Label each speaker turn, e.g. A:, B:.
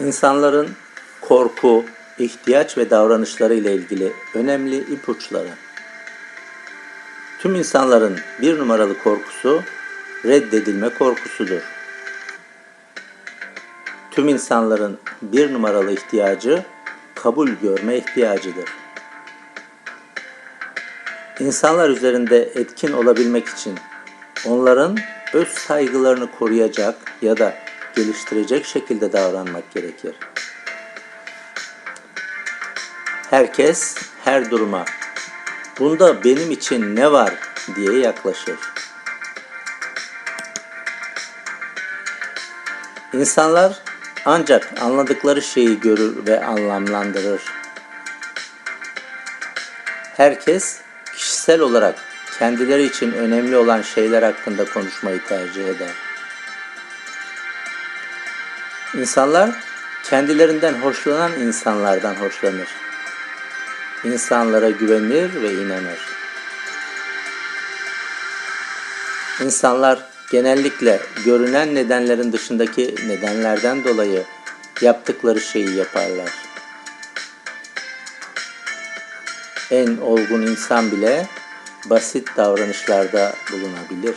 A: İnsanların korku, ihtiyaç ve davranışları ile ilgili önemli ipuçları. Tüm insanların bir numaralı korkusu reddedilme korkusudur. Tüm insanların bir numaralı ihtiyacı kabul görme ihtiyacıdır. İnsanlar üzerinde etkin olabilmek için onların öz saygılarını koruyacak ya da geliştirecek şekilde davranmak gerekir. Herkes her duruma bunda benim için ne var diye yaklaşır. İnsanlar ancak anladıkları şeyi görür ve anlamlandırır. Herkes kişisel olarak kendileri için önemli olan şeyler hakkında konuşmayı tercih eder. İnsanlar kendilerinden hoşlanan insanlardan hoşlanır. İnsanlara güvenir ve inanır. İnsanlar genellikle görünen nedenlerin dışındaki nedenlerden dolayı yaptıkları şeyi yaparlar. En olgun insan bile basit davranışlarda bulunabilir.